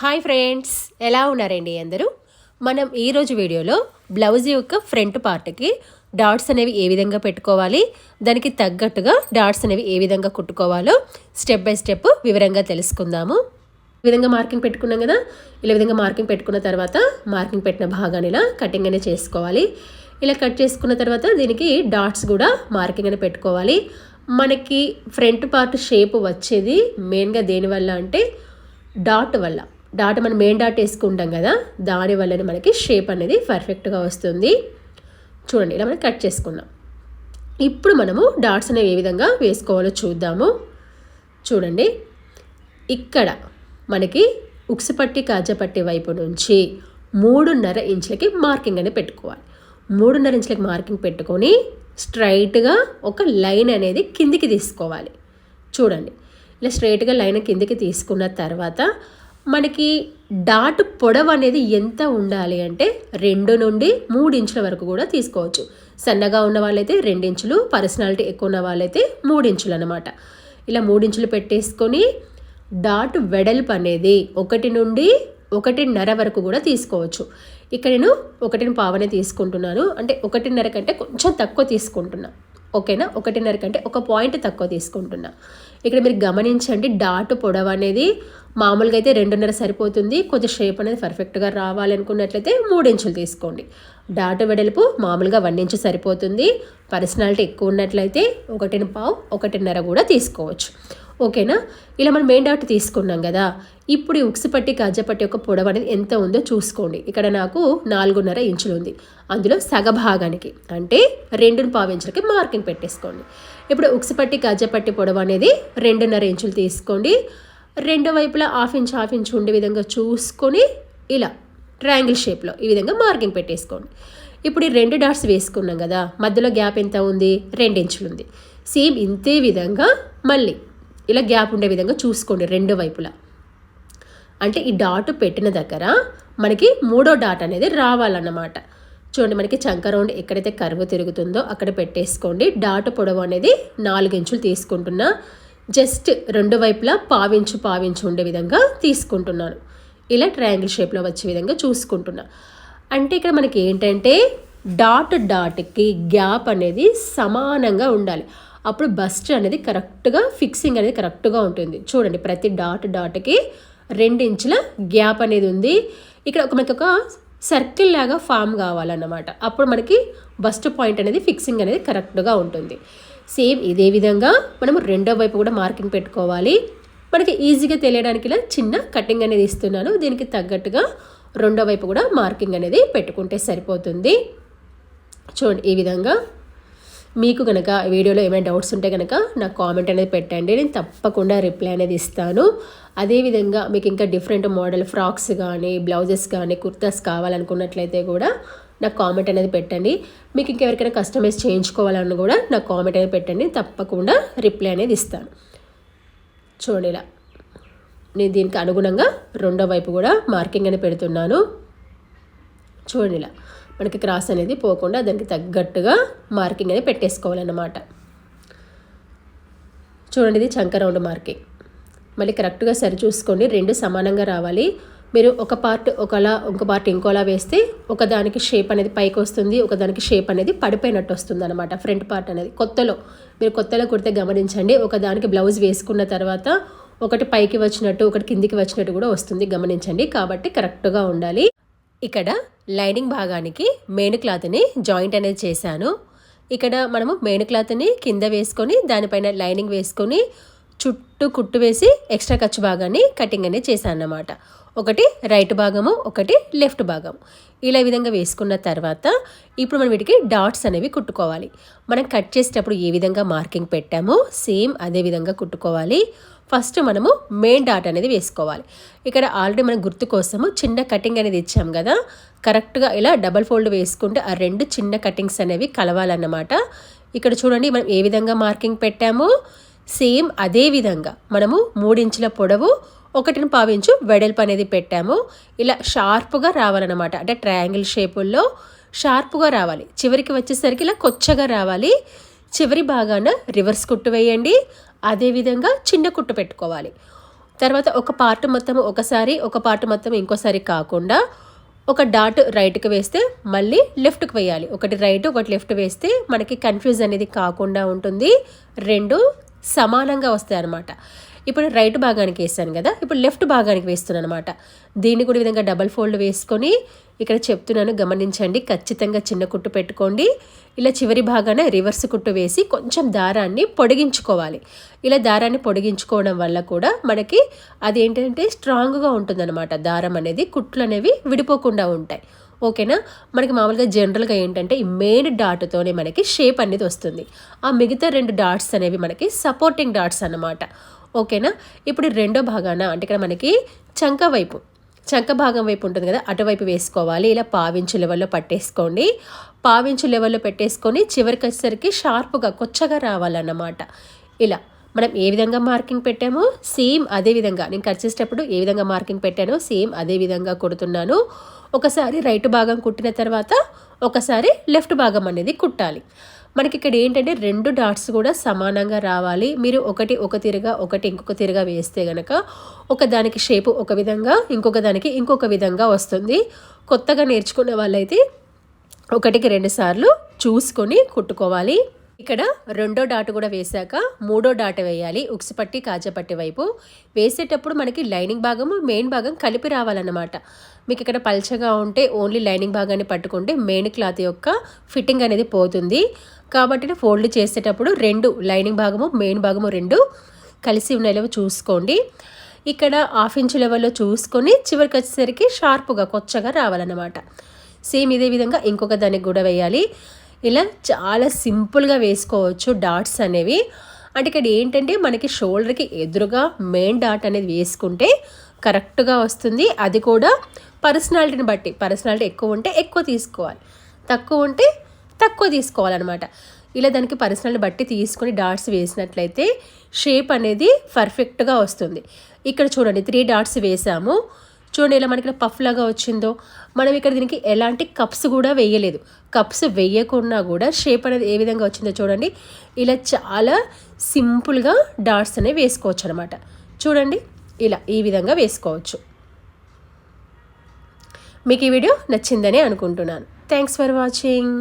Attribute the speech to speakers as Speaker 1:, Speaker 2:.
Speaker 1: Hi friends ఎలా ఉన్నారండి అందరూ? మనం ఈరోజు వీడియోలో బ్లౌజ్ యొక్క ఫ్రంట్ పార్ట్కి డాట్స్ అనేవి ఏ విధంగా పెట్టుకోవాలి దానికి తగ్గట్టుగా డాట్స్ అనేవి ఏ విధంగా కుట్టుకోవాలో స్టెప్ బై స్టెప్ వివరంగా తెలుసుకుందాము. ఈ విధంగా మార్కింగ్ పెట్టుకున్నాం కదా ఇలా విధంగా మార్కింగ్ పెట్టుకున్న తర్వాత మార్కింగ్ పెట్టిన భాగాన్ని ఇలా కటింగ్ అనేది చేసుకోవాలి. ఇలా కట్ చేసుకున్న తర్వాత దీనికి డాట్స్ కూడా మార్కింగ్ అని పెట్టుకోవాలి. మనకి ఫ్రంట్ పార్ట్ షేప్ వచ్చేది మెయిన్గా దేనివల్ల అంటే డాట్ వల్ల. డాట్ మనం మెయిన్ డాట్ వేసుకుంటాం కదా దాని వల్లనే మనకి షేప్ అనేది పర్ఫెక్ట్గా వస్తుంది. చూడండి ఇలా మనం కట్ చేసుకున్నాం ఇప్పుడు మనము డాట్స్ అనేవి ఏ విధంగా వేసుకోవాలో చూద్దాము. చూడండి ఇక్కడ మనకి ఉక్సుపట్టి కాజపట్టి వైపు నుంచి మూడున్నర ఇంచులకి మార్కింగ్ అనేది పెట్టుకోవాలి. మూడున్నర ఇంచులకి మార్కింగ్ పెట్టుకొని స్ట్రైట్గా ఒక లైన్ అనేది కిందికి తీసుకోవాలి. చూడండి ఇలా స్ట్రైట్గా లైన్ కిందికి తీసుకున్న తర్వాత మనకి డాట్ పొడవు అనేది ఎంత ఉండాలి అంటే రెండు నుండి మూడు ఇంచుల వరకు కూడా తీసుకోవచ్చు. సన్నగా ఉన్న వాళ్ళైతే రెండు ఇంచులు పర్సనాలిటీ ఎక్కువ ఉన్న వాళ్ళైతే మూడు ఇంచులు అనమాట ఇలా మూడు ఇంచులు పెట్టేసుకొని డాట్ వెడల్పు అనేది ఒకటి నుండి ఒకటిన్నర వరకు కూడా తీసుకోవచ్చు. ఇక్కడ నేను ఒకటిని పావనే తీసుకుంటున్నాను. అంటే ఒకటిన్నర కంటే కొంచెం తక్కువ తీసుకుంటున్నా. ఓకేనా? ఒకటిన్నర కంటే ఒక పాయింట్ తక్కువ తీసుకుంటున్నా. ఇక్కడ మీరు గమనించండి డాట్ పొడవు అనేది మామూలుగా అయితే రెండున్నర సరిపోతుంది. కొంచెం షేప్ అనేది పర్ఫెక్ట్గా రావాలనుకున్నట్లయితే మూడు ఇంచులు తీసుకోండి. డాటు వెడల్పు మామూలుగా వన్ ఇంచు సరిపోతుంది. పర్సనాలిటీ ఎక్కువ ఉన్నట్లయితే ఒకటిన పావు ఒకటిన్నర కూడా తీసుకోవచ్చు. ఓకేనా? ఇలా మనం మెయిన్ డాట్ తీసుకున్నాం కదా. ఇప్పుడు ఈ ఉక్సు పట్టి కజ్జపట్టి యొక్క పొడవు అనేది ఎంత ఉందో చూసుకోండి. ఇక్కడ నాకు నాలుగున్నర ఇంచులు ఉంది. అందులో సగభాగానికి అంటే రెండును పావు ఇంచులకి మార్కింగ్ పెట్టేసుకోండి. ఇప్పుడు ఉక్సుపట్టి పట్టి కజ్జపట్టి పొడవు అనేది రెండున్నర ఇంచులు తీసుకోండి. రెండు వైపులా హాఫ్ ఇంచ్ హాఫ్ ఇంచ్ ఉండే విధంగా చూసుకొని ఇలా ట్రయాంగిల్ షేప్లో ఈ విధంగా మార్కింగ్ పెట్టేసుకోండి. ఇప్పుడు ఈ రెండు డాట్స్ వేసుకున్నాం కదా మధ్యలో గ్యాప్ ఎంత ఉంది? రెండు ఇంచులు ఉంది. సేమ్ ఇంతే విధంగా మళ్ళీ ఇలా గ్యాప్ ఉండే విధంగా చూసుకోండి రెండు వైపులా. అంటే ఈ డాట్ పెట్టిన దగ్గర మనకి మూడో డాట్ అనేది రావాలన్నమాట. చూడండి మనకి చంక రౌండ్ ఎక్కడైతే కరువు తిరుగుతుందో అక్కడ పెట్టేసుకోండి. డాట్ పొడవు అనేది నాలుగు ఇంచులు తీసుకుంటున్నా. జస్ట్ రెండు వైపులా పావించు పావించు ఉండే విధంగా తీసుకుంటున్నాను. ఇలా ట్రయాంగిల్ షేప్లో వచ్చే విధంగా చూసుకుంటున్నా. అంటే ఇక్కడ మనకి ఏంటంటే డాట్ డాట్కి గ్యాప్ అనేది సమానంగా ఉండాలి. అప్పుడు బస్ట్ అనేది కరెక్ట్గా ఫిక్సింగ్ అనేది కరెక్ట్గా ఉంటుంది. చూడండి ప్రతి డాట్ డాట్కి రెండు ఇంచుల గ్యాప్ అనేది ఉంది. ఇక్కడ ఒక మనకి ఒక సర్కిల్ లాగా ఫామ్ కావాలన్నమాట. అప్పుడు మనకి బస్ట్ పాయింట్ అనేది ఫిక్సింగ్ అనేది కరెక్ట్గా ఉంటుంది. సేమ్ ఇదే విధంగా మనము రెండో వైపు కూడా మార్కింగ్ పెట్టుకోవాలి. మనకి ఈజీగా తెలియడానికి ఇలా చిన్న కటింగ్ అనేది ఇస్తున్నాను. దీనికి తగ్గట్టుగా రెండో వైపు కూడా మార్కింగ్ అనేది పెట్టుకుంటే సరిపోతుంది. చూడండి ఈ విధంగా. మీకు కనుక వీడియోలో ఏమైనా డౌట్స్ ఉంటే కనుక నాకు కామెంట్ అనేది పెట్టండి. నేను తప్పకుండా రిప్లై అనేది ఇస్తాను. అదేవిధంగా మీకు ఇంకా డిఫరెంట్ మోడల్ ఫ్రాక్స్ కానీ బ్లౌజెస్ కానీ కుర్తాస్ కావాలనుకున్నట్లయితే కూడా నాకు కామెంట్ అనేది పెట్టండి. మీకు ఇంకెవరికైనా కస్టమైజ్ చేయించుకోవాలని కూడా నాకు కామెంట్ అనేది పెట్టండి. తప్పకుండా రిప్లై అనేది ఇస్తాను. చూడండి ఇలా. నేను దీనికి అనుగుణంగా రెండో వైపు కూడా మార్కింగ్ అని పెడుతున్నాను. చూడండి ఇలా. మనకి క్రాస్ అనేది పోకుండా దానికి తగ్గట్టుగా మార్కింగ్ అనేది పెట్టేసుకోవాలన్నమాట. చూడండి ఇది చంక రౌండ్ మార్కింగ్ మళ్ళీ కరెక్ట్గా సరి చూసుకోండి. రెండు సమానంగా రావాలి. మీరు ఒక పార్ట్ ఒకలా ఒక పార్ట్ ఇంకోలా వేస్తే ఒకదానికి షేప్ అనేది పైకి వస్తుంది ఒకదానికి షేప్ అనేది పడిపోయినట్టు వస్తుంది అనమాట ఫ్రంట్ పార్ట్ అనేది. కొత్తలో మీరు కొత్తలో కుడితే గమనించండి ఒకదానికి బ్లౌజ్ వేసుకున్న తర్వాత ఒకటి పైకి వచ్చినట్టు ఒకటి కిందికి వచ్చినట్టు కూడా వస్తుంది గమనించండి. కాబట్టి కరెక్ట్గా ఉండాలి. ఇక్కడ లైనింగ్ భాగానికి మెయిన్ క్లాత్ని జాయింట్ అనేది చేశాను. ఇక్కడ మనము మెయిన్ క్లాత్ని కింద వేసుకొని దానిపైన లైనింగ్ వేసుకొని చుట్టూ కుట్టు వేసి ఎక్స్ట్రా ఖర్చు భాగాన్ని కటింగ్ అనేది చేశాను అన్నమాట ఒకటి రైట్ భాగము ఒకటి లెఫ్ట్ భాగం ఇలా విధంగా వేసుకున్న తర్వాత ఇప్పుడు మనం వీటికి డాట్స్ అనేవి కుట్టుకోవాలి. మనం కట్ చేసేటప్పుడు ఏ విధంగా మార్కింగ్ పెట్టామో సేమ్ అదే విధంగా కుట్టుకోవాలి. ఫస్ట్ మనము మెయిన్ డాట్ అనేది వేసుకోవాలి. ఇక్కడ ఆల్రెడీ మనం గుర్తు కోసము చిన్న కటింగ్ అనేది ఇచ్చాం కదా. కరెక్ట్గా ఇలా డబల్ ఫోల్డ్ వేసుకుంటే ఆ రెండు చిన్న కటింగ్స్ అనేవి కలవాలన్నమాట. ఇక్కడ చూడండి మనం ఏ విధంగా మార్కింగ్ పెట్టామో. సేమ్ అదే విధంగా మనము మూడించుల పొడవు ఒకటిని పావించు వెడల్పు అనేది పెట్టాము. ఇలా షార్ప్గా రావాలన్నమాట. అంటే ట్రయాంగిల్ షేపుల్లో షార్ప్గా రావాలి. చివరికి వచ్చేసరికి ఇలా కొచ్చగా రావాలి. చివరి భాగాన రివర్స్ కుట్టు వేయండి. అదేవిధంగా చిన్న కుట్టు పెట్టుకోవాలి. తర్వాత ఒక పార్ట్ మొత్తం ఒకసారి ఒక పార్ట్ మొత్తం ఇంకోసారి కాకుండా ఒక డాట్ రైట్కి వేస్తే మళ్ళీ లెఫ్ట్కి వేయాలి. ఒకటి రైట్ ఒకటి లెఫ్ట్ వేస్తే మనకి కన్ఫ్యూజ్ అనేది కాకుండా ఉంటుంది. రెండు సమానంగా వస్తాయి అన్నమాట ఇప్పుడు రైట్ భాగానికి వేస్తాను కదా ఇప్పుడు లెఫ్ట్ భాగానికి వేస్తున్నాను అనమాట దీన్ని కూడా విధంగా డబల్ ఫోల్డ్ వేసుకొని ఇక్కడ చెప్తున్నాను గమనించండి. ఖచ్చితంగా చిన్న కుట్టు పెట్టుకోండి. ఇలా చివరి భాగాన రివర్స్ కుట్టు వేసి కొంచెం దారాన్ని పొడిగించుకోవాలి. ఇలా దారాన్ని పొడిగించుకోవడం వల్ల కూడా మనకి అదేంటంటే స్ట్రాంగ్గా ఉంటుందన్నమాట. దారం అనేది కుట్లు అనేవి విడిపోకుండా ఉంటాయి. ఓకేనా? మనకి మామూలుగా జనరల్గా ఏంటంటే ఈ మెయిన్ డాట్తోనే మనకి షేప్ అనేది వస్తుంది. ఆ మిగతా రెండు డాట్స్ అనేవి మనకి సపోర్టింగ్ డాట్స్ అన్నమాట. ఓకేనా? ఇప్పుడు రెండో భాగాన అంటే ఇక్కడ మనకి చంక వైపు చంక భాగం వైపు ఉంటుంది కదా అటువైపు వేసుకోవాలి. ఇలా పావించు లెవెల్లో పట్టేసుకోండి. పావించు లెవెల్లో పెట్టేసుకొని చివరికి వచ్చేసరికి షార్ప్గా కొచ్చగా రావాలన్నమాట. ఇలా మనం ఏ విధంగా మార్కింగ్ పెట్టామో? సేమ్ అదే విధంగా. నేను కట్ చేసేటప్పుడు ఏ విధంగా మార్కింగ్ పెట్టానో సేమ్ అదే విధంగా కొడుతున్నాను. ఒకసారి రైట్ భాగం కుట్టిన తర్వాత ఒకసారి లెఫ్ట్ భాగం అనేది కుట్టాలి. మనకి ఇక్కడ ఏంటంటే రెండు డాట్స్ కూడా సమానంగా రావాలి. మీరు ఒకటి ఒక తిరగా ఒకటి ఇంకొక తిరగా వేస్తే గనక ఒక దానికి షేపు ఒక విధంగా ఇంకొక దానికి ఇంకొక విధంగా వస్తుంది. కొత్తగా నేర్చుకున్న వాళ్ళైతే ఒకటికి రెండు సార్లు చూసుకొని కుట్టుకోవాలి. ఇక్కడ రెండో డాట్ కూడా వేశాక మూడో డాట్ వేయాలి. ఉక్సిపట్టి కాజపట్టి వైపు. వేసేటప్పుడు మనకి లైనింగ్ భాగము మెయిన్ భాగం కలిపి రావాలన్నమాట. మీకు ఇక్కడ పల్చగా ఉంటే ఓన్లీ లైనింగ్ భాగాన్ని పట్టుకుంటే మెయిన్ క్లాత్ యొక్క ఫిట్టింగ్ అనేది పోతుంది. కాబట్టి ఫోల్డ్ చేసేటప్పుడు రెండు లైనింగ్ భాగము మెయిన్ భాగము రెండు కలిసి ఉండేలాగా చూసుకోండి. ఇక్కడ హాఫ్ ఇంచ్ లెవెల్లో చూసుకొని చివరికి వచ్చేసరికి షార్ప్గా కొచ్చగా రావాలన్నమాట. సేమ్ ఇదే విధంగా ఇంకొక దానికి కూడా వేయాలి. ఇలా చాలా సింపుల్గా వేసుకోవచ్చు డాట్స్ అనేవి. అంటే ఇక్కడ ఏంటంటే మనకి షోల్డర్కి ఎదురుగా మెయిన్ డాట్ అనేది వేసుకుంటే కరెక్ట్గా వస్తుంది. అది కూడా పర్సనాలిటీని బట్టి పర్సనాలిటీ ఎక్కువ ఉంటే ఎక్కువ తీసుకోవాలి. తక్కువ ఉంటే తక్కువ తీసుకోవాలన్నమాట. ఇలా దానికి పర్సనల్ని బట్టి తీసుకొని డాట్స్ వేసినట్లయితే షేప్ అనేది పర్ఫెక్ట్గా వస్తుంది. ఇక్కడ చూడండి త్రీ డాట్స్ వేసాము. చూడండి ఇలా మనకి పఫ్ లాగా వచ్చిందో మనం ఇక్కడ దీనికి ఎలాంటి కప్స్ కూడా వేయలేదు. కప్స్ వేయకుండా కూడా షేప్ అనేది ఏ విధంగా వచ్చిందో చూడండి. ఇలా చాలా సింపుల్గా డాట్స్ అనేవి వేసుకోవచ్చు అనమాట చూడండి ఇలా ఈ విధంగా వేసుకోవచ్చు. మీకు ఈ వీడియో నచ్చిందని అనుకుంటున్నాను. Thanks for watching